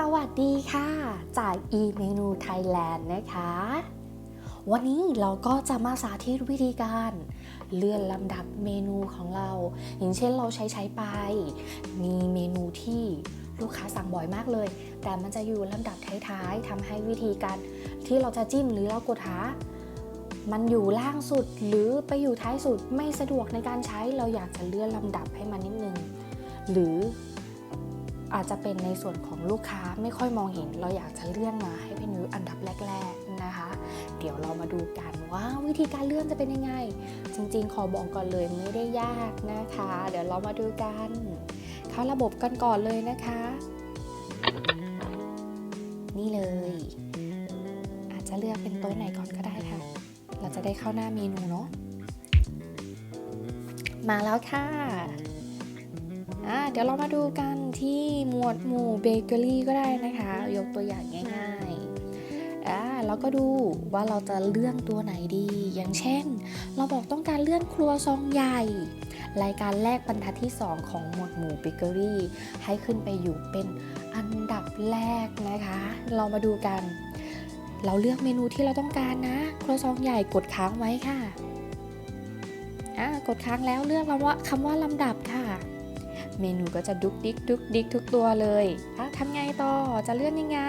สวัสดีค่ะ จาก e เมนูไทยแลนด์นะคะ วันนี้เราก็จะมาสาธิตวิธีการ เลื่อนลำดับเมนูของเรา อย่างเช่นเราใช้ใช้ไป มีเมนูที่ลูกค้าสั่งบ่อยมากเลย แต่มันจะอยู่ลำดับท้ายๆทำให้วิธีการที่เราจะจิ้มหรือเรากดหามันอยู่ล่างสุดหรือไปอยู่ท้ายสุดไม่สะดวกในการใช้เราอยากจะเลื่อนลำดับให้มันนิดนึง หรือ อาจจะเป็นในส่วนของลูกค้าไม่ค่อยมองเห็น เราอยากจะเลื่อนมาให้เป็นอยู่อันดับแรก ๆนะคะ เดี๋ยวเรามาดูกันว่าวิธีการเลื่อนจะเป็นยังไง จริงๆ ขอบอกก่อนเลยไม่ได้ยากนะคะ เดี๋ยวเรามาดูกันเข้าระบบกันก่อนเลยนะคะ นี่เลย อาจจะเลือกเป็นโต๊ะไหนก่อนก็ได้ค่ะ เราจะได้เข้าหน้าเมนูเนาะมาแล้วค่ะ เดี๋ยวเรามาดูกันที่หมวดหมู่เบเกอรี่ก็ได้นะคะ ยกตัวอย่างง่ายๆอ่าแล้วก็ดูว่าเราจะเลื่อนตัวไหนดี อย่างเช่น เราบอกต้องการเลื่อนครัวซองใหญ่ รายการแรกบรรทัดที่ 2 ของหมวดหมู่เบเกอรี่ให้ขึ้นไปอยู่เป็นอันดับแรกนะคะ เรามาดูกัน เราเลือกเมนูที่เราต้องการนะ ครัวซองใหญ่กดค้างไว้ค่ะอ่ากดค้างแล้วเลือกคำว่าคำว่าลำดับค่ะ เมนูก็จะดุกดิกดุกดิกทุกตัวเลยทำไงต่อจะเลื่อนยังไง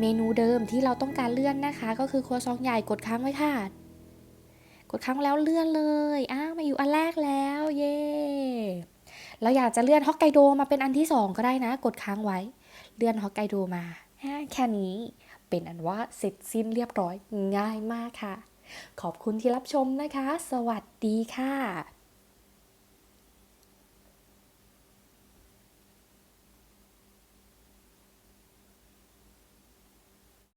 เมนูเดิมที่เราต้องการเลื่อนนะคะ ก็คือครัวซองใหญ่กดค้างไว้ค่ะ กดค้างแล้วเลื่อนเลยอ้าวมาอยู่อันแรกแล้วเย่เราอยากจะเลื่อนฮอกไกโดมาเป็นอันที่สองก็ได้นะ กดค้างไว้ เลื่อนฮอกไกโดมาแค่นี้เป็นอันว่าเสร็จสิ้นเรียบร้อยง่ายมากค่ะ ขอบคุณที่รับชมนะคะ สวัสดีค่ะ